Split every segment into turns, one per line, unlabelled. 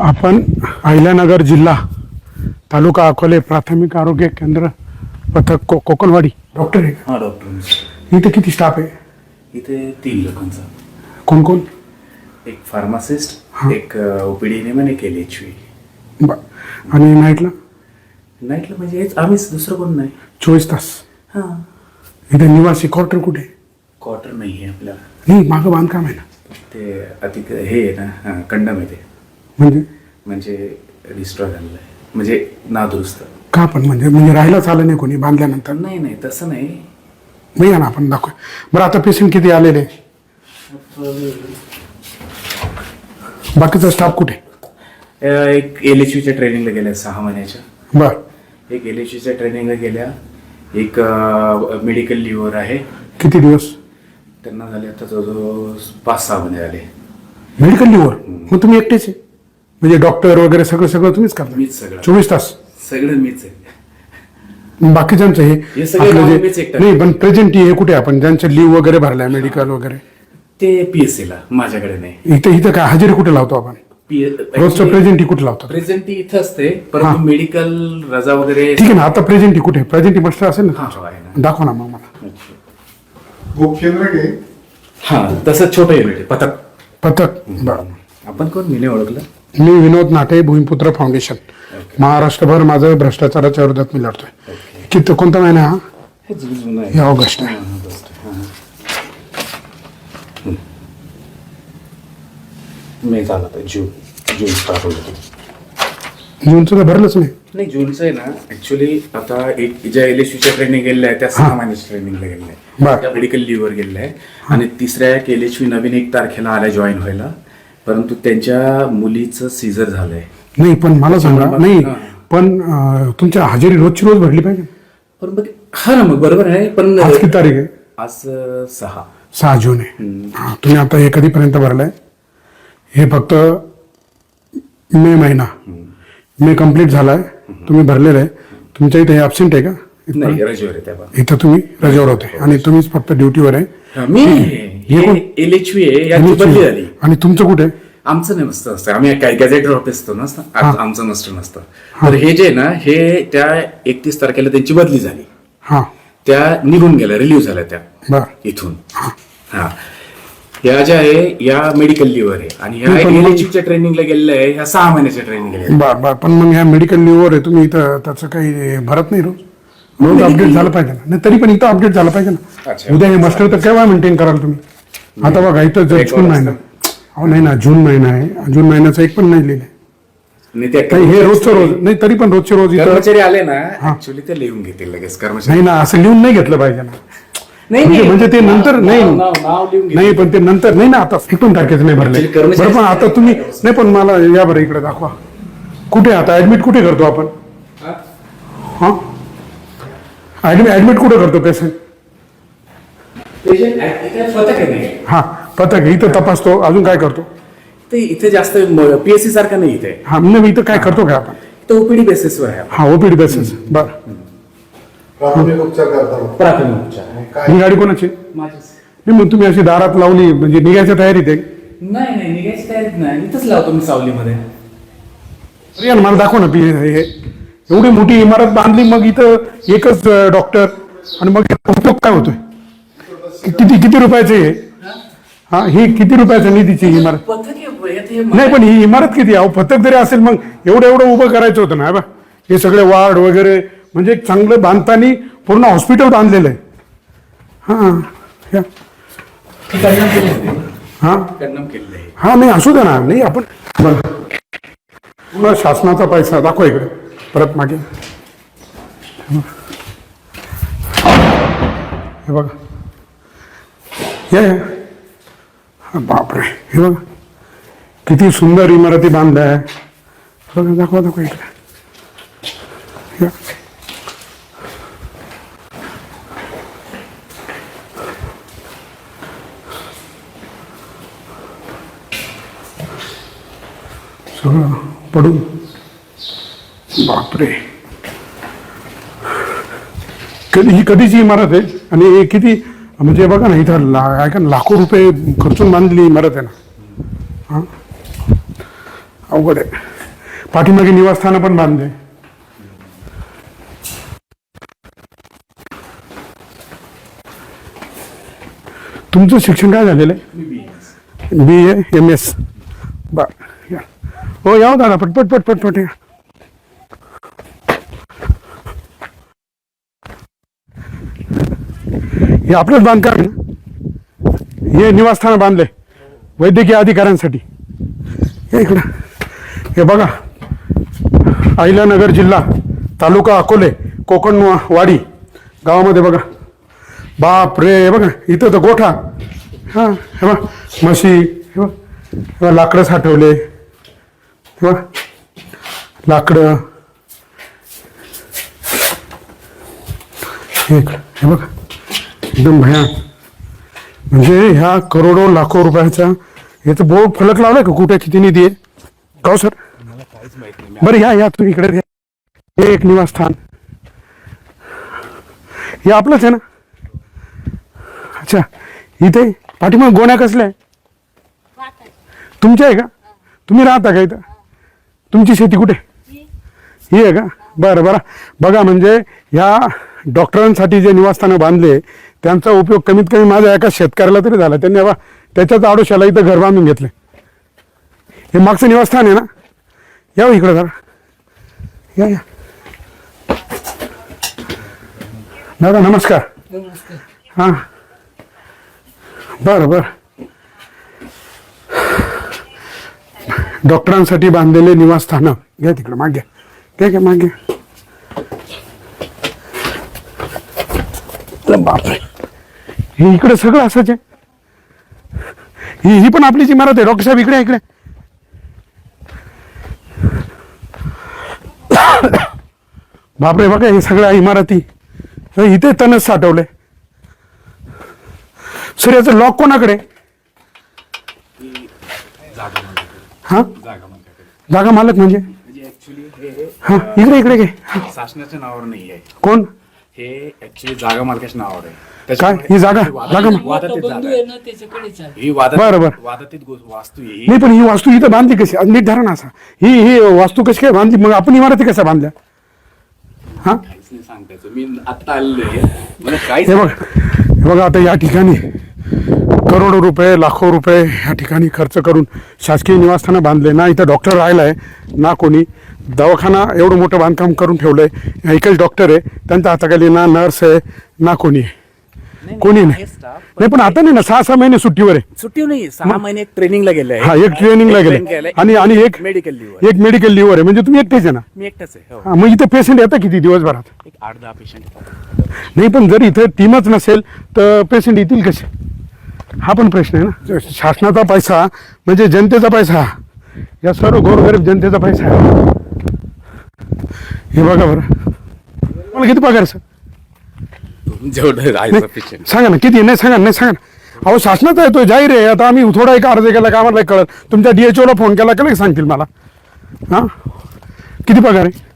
आपण अहिल्यानगर जिल्हा तालुका अकोले प्राथमिक आरोग्य केंद्र पथक को कोकणवाडी. डॉक्टर आहे
हा डॉक्टर
का? इथे किती स्टाफ आहे?
इथे तीन लोकांचा.
कोण कोण?
एक फार्मासिस्ट एक ओपीडी नेमन एक एल एच व्ही
ब- आणि नाईटला
नाईटला म्हणजे हेच आम्हीच दुसरं कोण नाही.
चोवीस तास.
हा.
इथे निवासी क्वार्टर कुठे? आहे?
क्वार्टर नाही आहे आपल्याला.
नाही मागं बांधकाम आहे ना.
ते अधिक हे आहे ना हा, कंडम आहे ते.
म्हणजे?
म्हणजे रिस्टॉर झालेलं आहे. म्हणजे नादुरुस्त.
का पण म्हणजे म्हणजे राहायला चाललं नाही कोणी बांधल्यानंतर?
नाही नाही तसं नाही.
नाही ना आपण दाखव. बरं आता पेशंट किती आलेले? बाकीचा स्टाफ कुठे?
अं, एक एल एच व्हीच्या ट्रेनिंगला गेल्या सहा महिन्याच्या.
बर.
एक एल एच व्हीच्या ट्रेनिंगला गेल्या. एक मेडिकल लिव्हर आहे.
किती दिवस?
त्यांना झाले आता जवळजवळ पाच सहा महिने झाले.
मेडिकल लिव्हर मग तुम्ही एकटेच आहे? म्हणजे डॉक्टर वगैरे सगळं सगळं तुम्हीच करता.
मीच सगळं.
चोवीस तास.
सगळं मीच आहे.
बाकीच्यांचं हे
हे सगळे
आपलं जे
मीच एकटा
नाही पण प्रेझेंट हे कुठे आपण ज्यांचे लिव्ह वगैरे भरलाय मेडिकल वगैरे.
ते पीएससी ला माझ्याकडे नाही.
इथं इथं काय हजेरी कुठे लावतो आपण? रोजचं प्रेझेंट कुठे लावतो
प्रेझेंट इथं असते परंतु मेडिकल रजा वगैरे
ठीक आहे ना आता प्रेझेंट कुठे? प्रेझेंट मास्टर असेल
हा
ना
हो आहे ना.
दाखवा ना मग मला.
हा तसं छोटं युनिट आहे पथक.
पथक बरं.
आपण कोण? मी नाही ओळखलं?
मी विनोद नाटे भूमिपुत्र फाउंडेशन महाराष्ट्रभर माझं भ्रष्टाचाराच्या विरोधात मी लढतोय. किती कोणता महिना? हा
हे
ऑगस्ट आहे.
मे झाला जून. जून स्टार्ट होईल
जूनचं तर भरलंच नाही
नाही जूनचं आहे ना. ऍक्च्युली आता एक ज्या एल एस च्या ट्रेनिंग गेलेल्या आहे त्या सहा महिन्याच्या ट्रेनिंगला गेलेल्या आहे
बरं.
त्या मेडिकल लिव्हर गेलेल्या आहे आणि तिसऱ्या एक एल एच नवीन एक तारखेला आल्या जॉईन व्हायला. परंतु त्यांच्या मुलीचं सीझर झालंय.
नाही पण मला सांगा नाही
हा.
पण अं, तुमच्या हजेरी रोजची रोज भरली पाहिजे?
पण मग हा ना मग बरोबर आहे पण
आज किती तारीख आहे?
आज अं, सहा.
सहा जून आहे. हा, तुम्ही आता हे कधीपर्यंत भरलाय. हे फक्त मे महिना. मे कंप्लीट झालाय तुम्ही भरलेलं आहे. तुमच्या इथे ॲबसेंट आहे का?
नाही रजेवर आहे त्या बाबतीत.
इथं तुम्ही रजेवर होते. आणि तुम्हीच फक्त ड्युटीवर आहे.
हा, मी
हे?
एल एच व्ही आहे याची बदली झाली.
आणि तुमचं कुठे?
आमचं नाही नसतं असतं. आम्ही काय गॅझेटर ऑफिस असतो ना आमचं नसतं. नसतं तर हे जे आहे ना हे त्या एकतीस तारखेला त्यांची बदली झाली.
हां.
त्या निघून गेल्या रिलीव्ह झाल्या त्या.
बरं.
इथून. हा. या ज्या आहे या मेडिकल लिव्हर आहे. आणि ह्या
नाही, पण मग-
एल ट्रेनिंगला गेलेल्या आहे ह्या सहा महिन्याच्या ट्रेनिंग
पण मग ह्या मेडिकल लिव्हर आहे तुम्ही इथं त्याचं काही भरत नाही रोज? रोज अपडेट झालं पाहिजे ना. तरी पण इथं अपडेट झालं पाहिजे ना. उद्या हे मास्टर तर केव्हा मेंटेन कराल तुम्ही? आता बघा इथं जर जून महिना. अहो नाही ना जून महिना आहे. जून महिन्याचं एक पण नाही लिहिलंय. नाही हे रोजचं रोज नाही तरी पण रोजचे रोज इथं
कर्मचारी आले ना ऍक्च्युली ते लिहून घेतील लगेच कर्मचारी.
नाही ना असं लिहून नाही घेतलं पाहिजे ना.
नाही
म्हणजे म्हणजे ते नंतर नाही.
नाव नाव लिहून घेतील.
नाही पण ते नंतर नाही ना आता एकूण तारखेचं नाही भरले
Actually कर्मचारी-
बरं पण आता तुम्ही नाही पण मला या बरं इकडे दाखवा. कुठे आता? ऍडमिट कुठे करतो आपण?
हा?
हा? ऍडमिट ऍडमिट कुठे करतो पेशंट
नाही.
हा पथक इथं तपासतो अजून काय करतो?
ते इथे जास्त पीएससी सारखं नाही इथे.
हा म्हणजे इथं काय करतो काय आपण?
इथं ओपीडी बेसिसवर आहे.
हा ओपीडी बेसिस बर.
प्राथमिक उपचार
प्राथमिक उपचार. काय?
ही गाडी कोणाची?
माझीच.
नाही मग तुम्ही अशी दारात लावली म्हणजे निघायच्या तयारीत आहे?
नाही नाही निघायची तयारीत नाही. इथंच लावतो मी सावलीमध्ये.
अरे यार, मला दाखव ना पी हे. एवढी मोठी इमारत बांधली मग इथं एकच डॉक्टर आणि मग याचा उपयोग काय होतोय? किती किती रुपयाचे हे हा ही किती रुपयाच्या निधीची ही इमारत? नाही पण ही इमारत किती अहो पथक जरी असेल मग एवढं एवढं उभं करायचं होतं ना बा हे सगळे वार्ड वगैरे म्हणजे एक चांगलं बांधतानी पूर्ण हॉस्पिटल बांधलेलं आहे. हां या. हां? हा नाही असू दे ना. नाही आपण बरं. शासनाचा पैसा दाखवा इकडे. परत मागे. हे बघा. या या बापरे. हे बघा. किती सुंदर इमारती बांधल्या आहे. बघा दाखवा दाखवा इकडे. या सगळं पडून. बापरे. कधी ही कधीची इमारत आहे? आणि किती म्हणजे बघा ना इथं ला का लाखो रुपये खर्चून बांधलेली इमारत आहे ना. हा? अवघड आहे. पाठीमागे निवासस्थानं पण बांधले तुमचं शिक्षण काय झालेलं आहे? B A M S. बर या. हो या दादा पटपट पटपट पट या. हे आपलंच बांधकाम आहे ना? हे निवासस्थान बांधले वैद्यकीय अधिकाऱ्यांसाठी. हे इकडं. हे बघा. अहिल्यानगर जिल्हा तालुका अकोले कोकण वाडी. गावामध्ये बघा. बाप रे बघा. इथं तर गोठा. हां हे बघ. म्हशी हे बघ. हे लाकडं साठवले. हे बघ. लाकडं. हे इकडं, हे बघा. एकदम भयान म्हणजे ह्या करोडो लाखो रुपयाचा याचं बोर्ड फलक लावलाय का कुठे? किती निधी आहे? का हो सर? बरं या या तुम्ही इकडे या. हे एक निवासस्थान हे आपलंच आहे ना? अच्छा इथे पाठीमाग गोण्या कसल्या आहे तुमच्या आहे का? तुम्ही राहता का इथं? तुमची शेती कुठे? ही आहे का? बरं बरं. बघा म्हणजे ह्या डॉक्टरांसाठी जे निवासस्थानं बांधले त्यांचा उपयोग कमीत कमी माझ्या एका शेतकऱ्याला तरी झाला. त्यांनी बा त्याच्याच आडोशाला इथं घर बांधून घेतले. हे मागचं निवासस्थान आहे ना? या हो इकडं जरा. या या. दादा नमस्कार. हां. बरं बरं. डॉक्टरांसाठी बांधलेले निवासस्थानं. घ्या तिकडं मागे. घ्या घ्या मागे. बापरे हे इकडे सगळं असंच आहे. ही ही पण आपलीच इमारत आहे. डॉक्टर साहेब इकडे आहे, इकडे बापरे बघा हे सगळ्या इमारती. हे इथे तणस साठवले सर याचं लॉक कोणाकडे? हा? जागा मालक म्हणजे? हा इकडे इकडे हा,
शासनाच्या नावावर नाही आहे
कोण?
हे ऍक्च्युली जागा मालकाच्या नावावर आहे.
काय? ही जागा? जागा
वादातीत
आहे.
ही वादात
बरं, बरं.
वादातीत गो- वास्तू आहे ही.
नाही पण ही वास्तू इथं बांधली कशी? आज नीट धरा ना असा. ही ही वास्तू कशी काय बांधली? मग आपण इमारती कशा बांधल्या? हा?
काहीच नाही सांगता यायचं. मी आता आलेलो आहे. मला काहीच
हे बघ. हे बघा आता या ठिकाणी करोडो रुपये लाखो रुपये या ठिकाणी खर्च करून शासकीय निवासस्थानं बांधले. ना इथं डॉक्टर राहिला आहे ना कोणी. दवाखाना एवढं मोठं बांधकाम करून ठेवलं आहे एकच डॉक्टर आहे. त्यांच्या हाताखाली ना नर्स आहे ना कोणी आहे. कोणी नाही. नाही पण आता नाही ना सहा सहा महिने सुट्टीवर आहे.
सुट्टी नाही सहा महिने ट्रेनिंगला गेले
हा एक ट्रेनिंगला गेले. आणि आणि एक
मेडिकल लिव्ह
एक मेडिकल लिव्हर आहे. म्हणजे तुम्ही एकटेच आहे ना?
मी एकटाच आहे हो.
मग इथे पेशंट येतं किती दिवसभरात?
एक आठ दहा पेशंट
नाही पण जर इथं टीमच नसेल तर पेशंट येतील कसे? हा पण प्रश्न आहे ना. शासनाचा पैसा म्हणजे जनतेचा पैसा. या सर्व गोरगरीब जनतेचा पैसा आहे. हे बघा बरं. मला किती पगार सर?
जेवढं आहे
सांगा ना किती? नाही सांगा नाही सांगा ना. अहो शासनाचा तो जाहीर आहे. आता आम्ही थोडा एक अर्ज केला का आम्हाला कळत तुमच्या डीएचओला फोन केला का नाही सांगतील मला. हां? किती पगार आहे?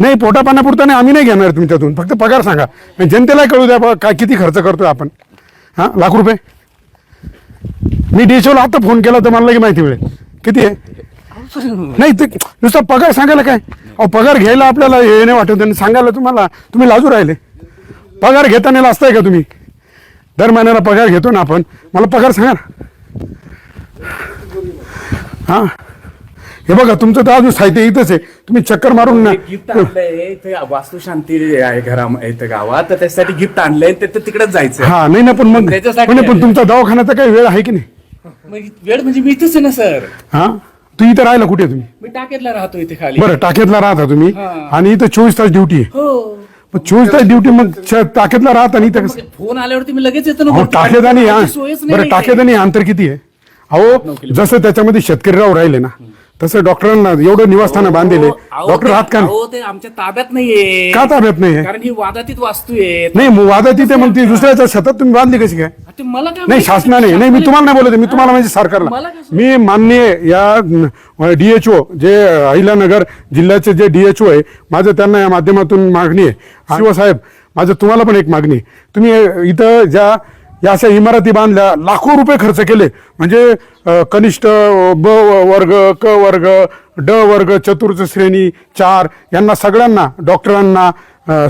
नाही पोटा पाण्यापुरता नाही आम्ही नाही घेणार तुमच्यातून. फक्त पगार सांगा. म्हणजे जनतेला कळू द्या बा, काय किती खर्च करतोय आपण. हां लाख रुपये? मी डीएचओला आता फोन केला तर मला की माहिती मिळेल. किती आहे? नाही ते नुसता पगार सांगायला काय? अहो पगार घ्यायला आपल्याला हे नाही वाटत आणि सांगायला तुम्हाला तुम्ही लाजू राहिले. पगार घेताना लाजताय का तुम्ही? दर महिन्याला पगार घेतो ना आपण. मला पगार सांगा ना. हां. हे बघा तुमचं तर अजून साहित्य इथंच आहे. तुम्ही चक्कर मारून ना
गिफ्ट आणलंय वास्तुशांती आहे घरा इथं गावात तर त्यासाठी गिफ्ट आणलंय ते तर तिकडेच जायचं
हा नाही ना पण मग
त्याच्यासाठी
पण. तुमचा दवाखान्याचा काही वेळ आहे की नाही?
मग वेळ म्हणजे मी इथेच आहे ना सर.
हा? तू इथं राहिला कुठे तुम्ही?
मी टाकेतला राहतो इथे खाली.
बरं टाकेतला राहता तुम्ही. आणि इथं चोवीस तास ड्युटी आहे.
हो.
मग चोवीस तास ड्युटी मग च- टाकेतला राहत आणि इथं कसं
फोन आल्यावरती मी लगेच येतो ना
अहो
वरती.
टाकेत आणि
त्याची सोयच नाही
बरं. टाकेत आणि अंतर किती आहे? अहो जसं त्याच्यामध्ये शेतकरी राव राहिले ना तसं डॉक्टरांना एवढं निवासस्थानं बांधलेले.
अहो,
डॉक्टर
ते-
राहत का नाही?
अहो, ते आमच्या ताब्यात नाहीये.
का ताब्यात नाही
कारण ही वादातीत वास्तू आहे.
नाही मग वादा तिथे मग ती दुसऱ्याच्या सतत तुम्ही बांधली कशी काय?
ते मला काय
नाही
माहिती?
शासनाने नाही मी तुम्हाला नाही बोलत आहे, मी तुम्हाला म्हणजे सरकारला.
कसं-
मी माननीय या डीएचओ जे अहिल्यानगर जिल्ह्याचे जे डीएचओ आहे माझं त्यांना या माध्यमातून मागणी आहे. शिवसाहेब माझं तुम्हाला पण एक मागणी आहे. तुम्ही इथं ज्या या अशा इमारती बांधल्या लाखो रुपये खर्च केले. म्हणजे कनिष्ठ ब वर्ग क वर्ग ड वर्ग चतुर्थ श्रेणी चार यांना सगळ्यांना डॉक्टरांना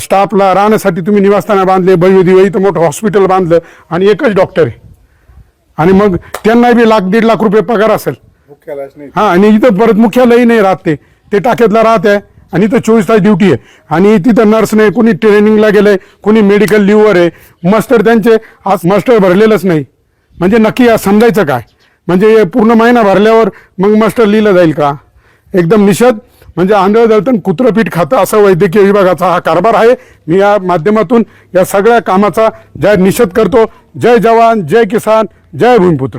स्टाफला राहण्यासाठी तुम्ही निवासस्थानं बांधले भव्य इथं मोठं हॉस्पिटल बांधलं आणि एकच डॉक्टर आहे. आणि मग त्यांना बी लाख दीड लाख रुपये पगार असेल. हा आणि इथं परत मुख्यालयही नाही राहत ते. ते टाक्यातला राहत आहे आणि इथं चोवीस तास ड्युटी आहे. आणि तिथं नर्स नाही कुणी ट्रेनिंगला गेलंय कुणी मेडिकल लिव्हवर आहे. मास्टर त्यांचे आज मास्टर भरलेलंच नाही. म्हणजे नक्की आज समजायचं काय? म्हणजे पूर्ण महिना भरल्यावर मग मास्टर लिहिलं जाईल का? एकदम निषेध. म्हणजे आंधळ दळतण कुत्रपीठ खातं असं वैद्यकीय विभागाचा हा कारभार आहे. मी या माध्यमातून या सगळ्या कामाचा जय निषेध करतो. जय जवान जय किसान जय भूमिपुत्र.